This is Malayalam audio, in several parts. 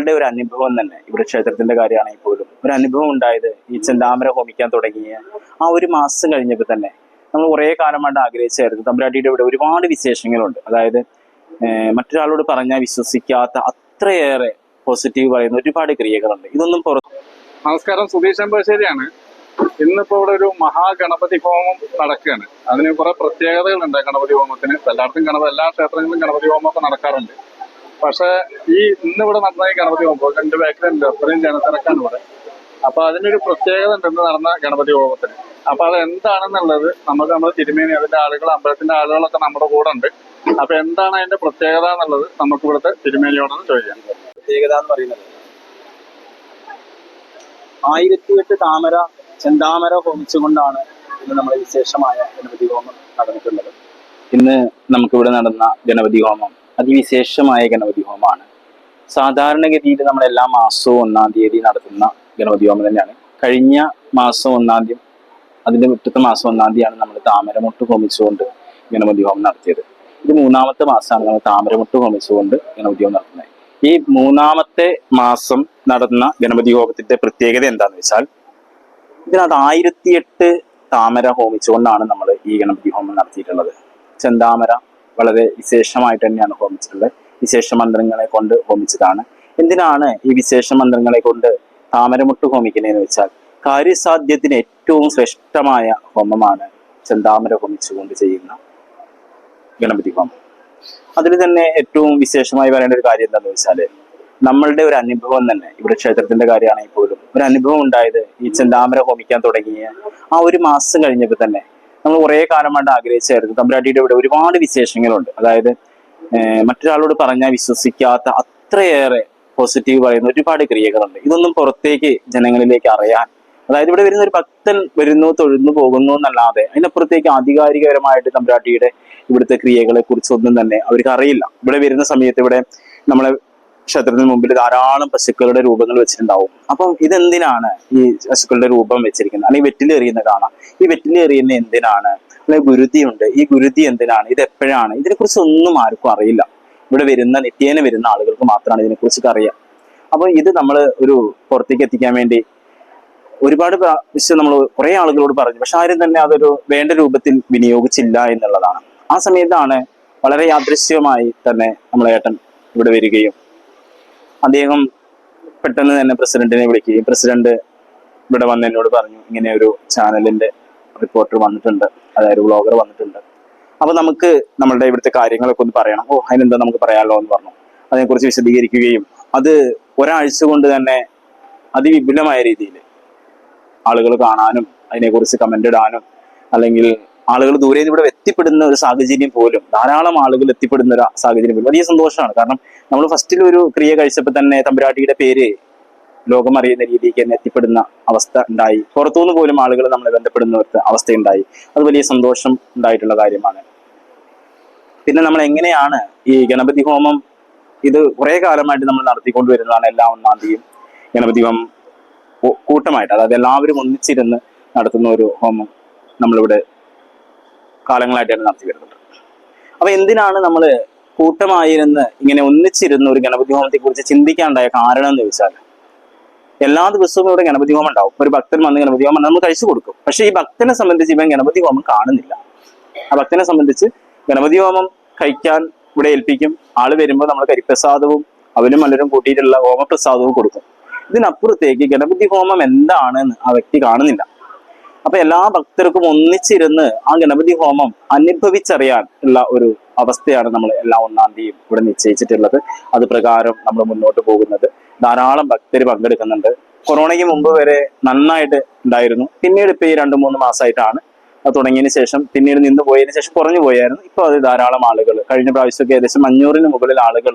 നമ്മളുടെ ഒരു അനുഭവം തന്നെ ഇവിടെ ക്ഷേത്രത്തിന്റെ കാര്യമാണെങ്കിൽ പോലും. ഒരു അനുഭവം ഉണ്ടായത് ഈ ചെന്താമര ഹോമിക്കാൻ തുടങ്ങിയ ആ ഒരു മാസം കഴിഞ്ഞപ്പോൾ തന്നെ. നമ്മൾ കുറേ കാലമായിട്ട് ആഗ്രഹിച്ചായിരുന്നു. തമ്പുരാട്ടിയുടെ ഇവിടെ ഒരുപാട് വിശേഷങ്ങളുണ്ട്. അതായത് മറ്റൊരാളോട് പറഞ്ഞാൽ വിശ്വസിക്കാത്ത അത്രയേറെ പോസിറ്റീവ് പറയുന്ന ഒരുപാട് ക്രിയകളുണ്ട്. ഇതൊന്നും പുറത്ത് നമസ്കാരം. സുധീഷ് അമ്പശ്ശേരിയാണ്. ഇന്നിപ്പോ ഇവിടെ ഒരു മഹാഗണപതി ഹോമം നടക്കുകയാണ്. അതിന് കുറെ പ്രത്യേകതകളുണ്ട് ഗണപതി ഹോമത്തിന്. എല്ലായിടത്തും ഗണപതി എല്ലാ ക്ഷേത്രങ്ങളിലും ഗണപതി ഹോമമൊക്കെ നടക്കാറുണ്ട്. പക്ഷെ ഈ ഇന്നിവിടെ നടന്ന ഈ ഗണപതി ഹോമം രണ്ട് ബാക്കിലുണ്ട് അത്രയും ജനത്തിരക്കാണ് ഇവിടെ. അപ്പൊ അതിനൊരു പ്രത്യേകത ഉണ്ടെന്ന് നടന്ന ഗണപതി ഹോമത്തിന്. അപ്പൊ അത് എന്താണെന്നുള്ളത് നമുക്ക് നമ്മൾ തിരുമേനി അതിന്റെ ആളുകൾ അമ്പലത്തിന്റെ ആളുകളൊക്കെ നമ്മുടെ കൂടെ ഉണ്ട്. അപ്പൊ എന്താണ് അതിന്റെ പ്രത്യേകത എന്നുള്ളത് നമുക്ക് ഇവിടുത്തെ തിരുമേനിയോടൊന്ന് ചോദിക്കാം. പ്രത്യേകത എന്ന് പറയുന്നത് ആയിരത്തി എട്ട് താമര ചെന്താമര ഹോമിച്ചുകൊണ്ടാണ് ഇന്ന് നമ്മുടെ വിശേഷമായ ഗണപതി ഹോമം നടന്നിട്ടുള്ളത്. ഇന്ന് നമുക്കിവിടെ നടന്ന ഗണപതി ഹോമം അതിവിശേഷമായ ഗണപതി ഹോമമാണ് സാധാരണഗതിയിൽ നമ്മൾ എല്ലാ മാസവും ഒന്നാം തീയതി നടത്തുന്ന ഗണപതി ഹോമം തന്നെയാണ്. കഴിഞ്ഞ മാസം ഒന്നാം തീയതി അതിന്റെ മുറ്റത്തെ മാസം ഒന്നാം തീയതിയാണ് നമ്മൾ താമരമുട്ട് ഹോമിച്ചുകൊണ്ട് ഗണപതി ഹോമം നടത്തിയത്. ഇത് മൂന്നാമത്തെ മാസമാണ് നമ്മൾ താമരമുട്ട് ഹോമിച്ചുകൊണ്ട് ഗണപതി ഹോമം നടത്തുന്നത്. ഈ മൂന്നാമത്തെ മാസം നടന്ന ഗണപതി ഹോമത്തിന്റെ പ്രത്യേകത എന്താണെന്ന് വെച്ചാൽ ഇതിനകത്ത് ആയിരത്തിയെട്ട് താമര ഹോമിച്ചുകൊണ്ടാണ് നമ്മൾ ഈ ഗണപതി ഹോമം നടത്തിയിട്ടുള്ളത്. ചെന്താമര വളരെ വിശേഷമായിട്ട് തന്നെയാണ് ഹോമിച്ചിട്ടുള്ളത്. വിശേഷ മന്ത്രങ്ങളെ കൊണ്ട് ഹോമിച്ചതാണ്. എന്തിനാണ് ഈ വിശേഷ മന്ത്രങ്ങളെ കൊണ്ട് താമരമുട്ട് ഹോമിക്കുന്നതെന്ന് വെച്ചാൽ കാര്യസാധ്യത്തിന് ഏറ്റവും ശ്രേഷ്ഠമായ ഹോമമാണ് ചെന്താമര ഹോമിച്ചുകൊണ്ട് ചെയ്യുന്ന ഗണപതി ഹോമം. അതിൽ തന്നെ ഏറ്റവും വിശേഷമായി പറയേണ്ട ഒരു കാര്യം എന്താണെന്ന് വെച്ചാൽ നമ്മളുടെ ഒരു അനുഭവം തന്നെ ഇവിടെ ക്ഷേത്രത്തിന്റെ കാര്യമാണെങ്കിൽ പോലും ഒരു അനുഭവം ഉണ്ടായത് ഈ ചെന്താമര ഹോമിക്കാൻ തുടങ്ങിയ ആ ഒരു മാസം കഴിഞ്ഞപ്പോൾ തന്നെ നമ്മൾ കുറേ കാലമായിട്ട് ആഗ്രഹിച്ചായിരുന്നു തമ്പുരാട്ടിയുടെ ഇവിടെ ഒരുപാട് വിശേഷങ്ങളുണ്ട്. അതായത് മറ്റൊരാളോട് പറഞ്ഞാൽ വിശ്വസിക്കാത്ത അത്രയേറെ പോസിറ്റീവ് പറയുന്ന ഒരുപാട് ക്രിയകളുണ്ട്. ഇതൊന്നും പുറത്തേക്ക് ജനങ്ങളിലേക്ക് അറിയാൻ അതായത് ഇവിടെ വരുന്ന ഒരു ഭക്തൻ വരുന്നു തൊഴുന്നു പോകുന്നു എന്നല്ലാതെ അതിനപ്പുറത്തേക്ക് ആധികാരികപരമായിട്ട് തമ്പുരാട്ടിയുടെ ഇവിടുത്തെ ക്രിയകളെ കുറിച്ചൊന്നും തന്നെ അവർക്ക് അറിയില്ല ഇവിടെ വരുന്ന സമയത്ത് ഇവിടെ നമ്മളെ ക്ഷേത്രത്തിന് മുമ്പിൽ ധാരാളം പശുക്കളുടെ രൂപങ്ങൾ വെച്ചിട്ടുണ്ടാവും. അപ്പം ഇതെന്തിനാണ് ഈ പശുക്കളുടെ രൂപം വെച്ചിരിക്കുന്നത്? അല്ലെങ്കിൽ വെറ്റിലെറിയുന്ന കാണാം. ഈ വെറ്റിലെറിയുന്ന എന്തിനാണ്? അല്ലെങ്കിൽ ഗുരുതിയുണ്ട്. ഈ ഗുരുതി എന്തിനാണ്? ഇത് എപ്പോഴാണ്? ഇതിനെക്കുറിച്ച് ഒന്നും ആർക്കും അറിയില്ല. ഇവിടെ വരുന്ന നിത്യേന വരുന്ന ആളുകൾക്ക് മാത്രമാണ് ഇതിനെക്കുറിച്ചൊക്കെ അറിയാം. അപ്പൊ ഇത് നമ്മൾ ഒരു പുറത്തേക്ക് എത്തിക്കാൻ വേണ്ടി ഒരുപാട് പ്രാവശ്യം നമ്മൾ കുറെ ആളുകളോട് പറഞ്ഞു. പക്ഷെ ആരും തന്നെ അതൊരു വേണ്ട രൂപത്തിൽ വിനിയോഗിച്ചില്ല എന്നുള്ളതാണ്. ആ സമയത്താണ് വളരെ യാദൃശ്യമായി തന്നെ നമ്മളേട്ടൻ ഇവിടെ വരികയും അദ്ദേഹം പെട്ടെന്ന് തന്നെ പ്രസിഡന്റിനെ വിളിക്കുകയും പ്രസിഡന്റ് ഇവിടെ വന്ന് എന്നോട് പറഞ്ഞു ഇങ്ങനെ ഒരു ചാനലിന്റെ റിപ്പോർട്ടർ വന്നിട്ടുണ്ട് അതായത് വ്ളോഗർ വന്നിട്ടുണ്ട്. അപ്പൊ നമുക്ക് നമ്മളുടെ ഇവിടുത്തെ കാര്യങ്ങളൊക്കെ ഒന്ന് പറയണം. ഓ അതിനെന്താ നമുക്ക് പറയാമല്ലോ എന്ന് പറഞ്ഞു. അതിനെക്കുറിച്ച് വിശദീകരിക്കുകയും അത് ഒരാഴ്ച കൊണ്ട് തന്നെ അതിവിപുലമായ രീതിയിൽ ആളുകൾ കാണാനും അതിനെക്കുറിച്ച് കമന്റ് ഇടാനും അല്ലെങ്കിൽ ആളുകൾ ദൂരെ ഇവിടെ എത്തിപ്പെടുന്ന ഒരു സാഹചര്യം പോലും ധാരാളം ആളുകൾ എത്തിപ്പെടുന്ന ഒരു സാഹചര്യം പോലും വലിയ സന്തോഷമാണ്. കാരണം നമ്മൾ ഫസ്റ്റിൽ ഒരു ക്രിയ കഴിച്ചപ്പോൾ തന്നെ തമ്പുരാട്ടിയുടെ പേര് ലോകം അറിയുന്ന രീതിക്ക് തന്നെ എത്തിപ്പെടുന്ന അവസ്ഥ ഉണ്ടായി. പുറത്തുനിന്ന് പോലും ആളുകൾ നമ്മളെ ബന്ധപ്പെടുന്ന അവസ്ഥയുണ്ടായി. അത് വലിയ സന്തോഷം ഉണ്ടായിട്ടുള്ള കാര്യമാണ്. പിന്നെ നമ്മൾ എങ്ങനെയാണ് ഈ ഗണപതി ഹോമം ഇത് കുറേ കാലമായിട്ട് നമ്മൾ നടത്തിക്കൊണ്ട് വരുന്നതാണ് എല്ലാ ഒന്നാം തീയതിയും ഗണപതി ഹോമം കൂട്ടമായിട്ട് അതായത് എല്ലാവരും ഒന്നിച്ചിരുന്ന് നടത്തുന്ന ഒരു ഹോമം നമ്മളിവിടെ കാലങ്ങളായിട്ടാണ് നടത്തി വരുന്നത് അപ്പൊ എന്തിനാണ് നമ്മൾ കൂട്ടമായിരുന്ന് ഇങ്ങനെ ഒന്നിച്ചിരുന്ന് ഒരു ഗണപതി ഹോമത്തെ കുറിച്ച് ചിന്തിക്കാണ്ടായ കാരണം എന്ന് ചോദിച്ചാൽ എല്ലാ ദിവസവും ഇവിടെ ഗണപതി ഹോമം ഉണ്ടാവും. ഒരു ഭക്തൻ വന്ന് ഗണപതി ഹോമം നമ്മൾ കഴിച്ചു കൊടുക്കും. പക്ഷെ ഈ ഭക്തനെ സംബന്ധിച്ച് ഇവൻ ഗണപതി ഹോമം കാണുന്നില്ല. ആ ഭക്തനെ സംബന്ധിച്ച് ഗണപതി ഹോമം കഴിക്കാൻ ഇവിടെ ഏൽപ്പിക്കും. ആൾ വരുമ്പോൾ നമ്മൾ കരിപ്രസാദവും അവനും മലരും കൂട്ടിയിട്ടുള്ള ഹോമപ്രസാദവും കൊടുക്കും. ഇതിനപ്പുറത്തേക്ക് ഗണപതി ഹോമം എന്താണെന്ന് ആ വ്യക്തി കാണുന്നില്ല. അപ്പൊ എല്ലാ ഭക്തർക്കും ഒന്നിച്ചിരുന്ന് ആ ഗണപതി ഹോമം അനുഭവിച്ചറിയാൻ ഉള്ള ഒരു അവസ്ഥയാണ് നമ്മൾ എല്ലാ ഒന്നാം തീയതിയും ഇവിടെ നിശ്ചയിച്ചിട്ടുള്ളത്. അത് പ്രകാരം നമ്മൾ മുന്നോട്ട് പോകുന്നത്. ധാരാളം ഭക്തർ പങ്കെടുക്കുന്നുണ്ട്. കൊറോണയ്ക്ക് മുമ്പ് വരെ നന്നായിട്ട് ഉണ്ടായിരുന്നു. പിന്നീട് ഇപ്പൊ ഈ രണ്ട് മൂന്ന് മാസമായിട്ടാണ് തുടങ്ങിയതിന് ശേഷം പിന്നീട് നിന്ന് പോയതിന് ശേഷം കുറഞ്ഞു പോയായിരുന്നു. ഇപ്പൊ അത് ധാരാളം ആളുകൾ കഴിഞ്ഞ പ്രാവശ്യമൊക്കെ ഏകദേശം അഞ്ഞൂറിന് മുകളിൽ ആളുകൾ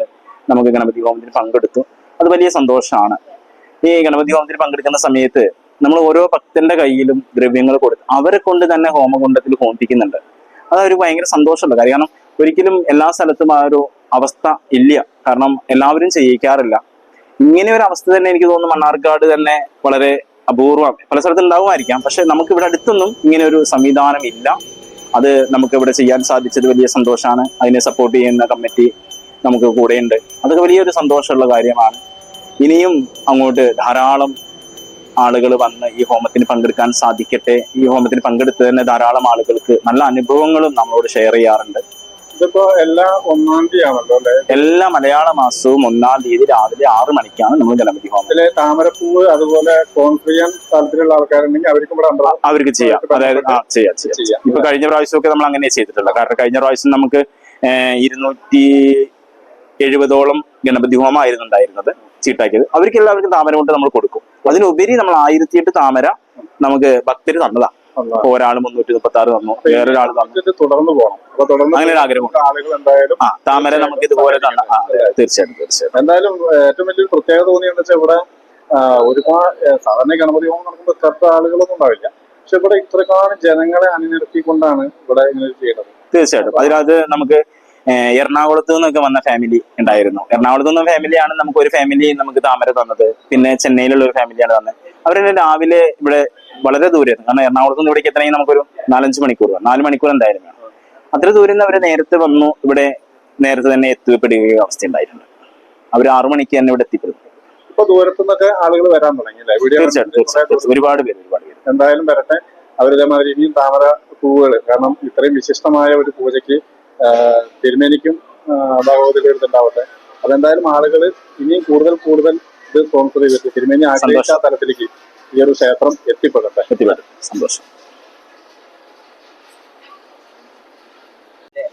നമുക്ക് ഗണപതി ഹോമത്തിന് പങ്കെടുത്തു. അത് വലിയ സന്തോഷമാണ്. ഈ ഗണപതി ഹോമത്തിൽ പങ്കെടുക്കുന്ന സമയത്ത് നമ്മൾ ഓരോ ഭക്തന്റെ കയ്യിലും ദ്രവ്യങ്ങൾ കൊടുത്ത് അവരെ കൊണ്ട് തന്നെ ഹോമകുണ്ടത്തിൽ ഹോമിപ്പിക്കുന്നുണ്ട്. അതൊരു ഭയങ്കര സന്തോഷമുള്ള കാര്യം. കാരണം ഒരിക്കലും എല്ലാ സ്ഥലത്തും ആ ഒരു അവസ്ഥ ഇല്ല. കാരണം എല്ലാവരും ചെയ്യിക്കാറില്ല. ഇങ്ങനെ ഒരു അവസ്ഥ തന്നെ എനിക്ക് തോന്നുന്നു മണ്ണാർക്കാട് തന്നെ വളരെ അപൂർവം. പല സ്ഥലത്തും ഉണ്ടാവുമായിരിക്കാം. പക്ഷെ നമുക്ക് ഇവിടെ അടുത്തൊന്നും ഇങ്ങനെ ഒരു സംവിധാനം ഇല്ല. അത് നമുക്ക് ഇവിടെ ചെയ്യാൻ സാധിച്ചത് വലിയ സന്തോഷമാണ് അതിനെ സപ്പോർട്ട് ചെയ്യുന്ന കമ്മിറ്റി നമുക്ക് കൂടെയുണ്ട്. അതൊക്കെ വലിയൊരു സന്തോഷമുള്ള കാര്യമാണ്. ഇനിയും അങ്ങോട്ട് ധാരാളം ആളുകൾ വന്ന് ഈ ഹോമത്തിന് പങ്കെടുക്കാൻ സാധിക്കട്ടെ. ഈ ഹോമത്തിന് പങ്കെടുത്ത് തന്നെ ധാരാളം ആളുകൾക്ക് നല്ല അനുഭവങ്ങളും നമ്മളോട് ഷെയർ ചെയ്യാറുണ്ട്. ഇതിപ്പോ എല്ലാ ഒന്നാം തീയതി ആണല്ലോ അല്ലെ? എല്ലാ മലയാള മാസവും ഒന്നാം തീയതി രാവിലെ ആറ് മണിക്കാണ് നമ്മൾ ഗണപതി ഹോമം. അതിലെ താമരപ്പൂവ് അതുപോലെ കോൺഫ്രിയൻ താല്പര്യമുള്ള ആൾക്കാരുണ്ടെങ്കിൽ അവർക്ക് ഇവിടെ അവർക്ക് ചെയ്യാം. അതായത് ആ ചെയ്യാം ചെയ്യാം ഇപ്പൊ കഴിഞ്ഞ പ്രാവശ്യമൊക്കെ നമ്മൾ അങ്ങനെ ചെയ്തിട്ടുള്ളൂ. കാരണം കഴിഞ്ഞ പ്രാവശ്യം നമുക്ക് ഇരുന്നൂറ്റി എഴുപതോളം ഗണപതി ഹോമമായിരുന്നു ഉണ്ടായിരുന്നത്. ചീട്ടാക്കിയത് അവർക്ക് എല്ലാവർക്കും താമര കൊണ്ട് നമ്മൾ കൊടുക്കും. അതിനുപരി നമ്മൾ ആയിരത്തി എട്ട് താമര നമുക്ക് ഭക്തര് തന്നതാ. ഒരാൾ മുന്നൂറ്റി മുപ്പത്തി ആറ് തന്നു. വേറൊരാൾ തുടർന്ന് പോകണം. അങ്ങനെ ഒരു ആഗ്രഹമുണ്ട്. എന്തായാലും ആ താമര നമുക്ക് ഇതുപോലെ തന്ന തീർച്ചയായിട്ടും തീർച്ചയായിട്ടും എന്തായാലും ഏറ്റവും വലിയൊരു പ്രത്യേകത തോന്നിയെന്ന് വെച്ചാൽ ഇവിടെ ഒരുപാട് സാധാരണ ഗണപതി ഹോമം നടക്കുമ്പോൾ ഇത്ര ആളുകളൊന്നും ഉണ്ടാവില്ല. പക്ഷെ ഇവിടെ ഇത്രക്കാലം ജനങ്ങളെ അണിനിരത്തിക്കൊണ്ടാണ് ഇവിടെ ഇങ്ങനെ ചെയ്യുന്നത് തീർച്ചയായിട്ടും. അതിനകത്ത് നമുക്ക് എറണാകുളത്ത് നിന്നൊക്കെ വന്ന ഫാമിലി ഉണ്ടായിരുന്നു. എറണാകുളത്ത് നിന്ന് ഫാമിലിയാണ് നമുക്ക് ഒരു ഫാമിലി നമുക്ക് താമര തന്നത്. പിന്നെ ചെന്നൈയിലുള്ള ഒരു ഫാമിലിയാണ് തന്നത്. അവരെല്ലാം രാവിലെ ഇവിടെ വളരെ ദൂരെയായിരുന്നു കാരണം എറണാകുളത്ത് നിന്ന് ഇവിടേക്ക് എത്തണമെങ്കിൽ നമുക്കൊരു നാലഞ്ച് മണിക്കൂർ. നാല് മണിക്കൂർ എന്തായാലും വേണം. അത്ര ദൂരം നിന്ന് അവർ നേരത്തെ വന്നു. ഇവിടെ നേരത്തെ തന്നെ എത്തിപ്പെടുകയും അവസ്ഥ ഉണ്ടായിട്ടുണ്ട്. അവർ ആറു മണിക്ക് തന്നെ ഇവിടെ എത്തിപ്പെടുന്നു. ഇപ്പൊ ദൂരത്തു നിന്നൊക്കെ ആളുകൾ വരാൻ തുടങ്ങി തീർച്ചയായിട്ടും. ഒരുപാട് പേര് ഒരുപാട് പേര്. എന്തായാലും വരട്ടെ. അവരിതേമാതിരി ഇനിയും താമര പൂവുകൾ കാരണം ഇത്രയും വിശിഷ്ടമായ ഒരു പൂജയ്ക്ക് തിരുമേനിക്കും ഭഗവതിയുടെ ഒരു അതെന്തായാലും ആളുകൾ ഇനിയും കൂടുതൽ കൂടുതൽ ഇത് സ്പോൺസർ ചെയ്തിട്ട് തിരുമേനി ആഗ്രഹിച്ച തലത്തിലേക്ക് ഈ ഒരു ക്ഷേത്രം എത്തിപ്പെടട്ടെ. എത്തിപ്പെടും സന്തോഷം.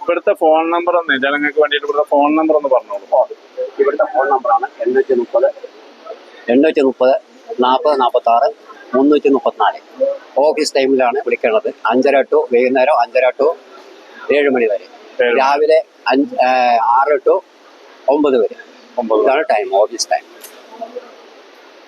ഇവിടുത്തെ ഫോൺ നമ്പർ ഒന്ന് ജനങ്ങൾക്ക് വേണ്ടിയിട്ട് ഇവിടുത്തെ ഫോൺ നമ്പർ ഒന്ന് പറഞ്ഞോളൂ. ഇവിടുത്തെ ഫോൺ നമ്പറാണ് എണ്ണൂറ്റി മുപ്പത് എണ്ണൂറ്റി മുപ്പത് നാൽപ്പത് നാൽപ്പത്തി ആറ് മുന്നൂറ്റി മുപ്പത്തിനാല് ഓഫീസ് ടൈമിലാണ് വിളിക്കേണ്ടത്. അഞ്ചര ടു വൈകുന്നേരം അഞ്ചര ടു ഏഴ് മണി വരെ. രാവിലെ അഞ്ച് ആറ് ടു ഒമ്പത് വരെ. ഒമ്പത് ഇതാണ് ടൈം ഓഫീസ് ടൈം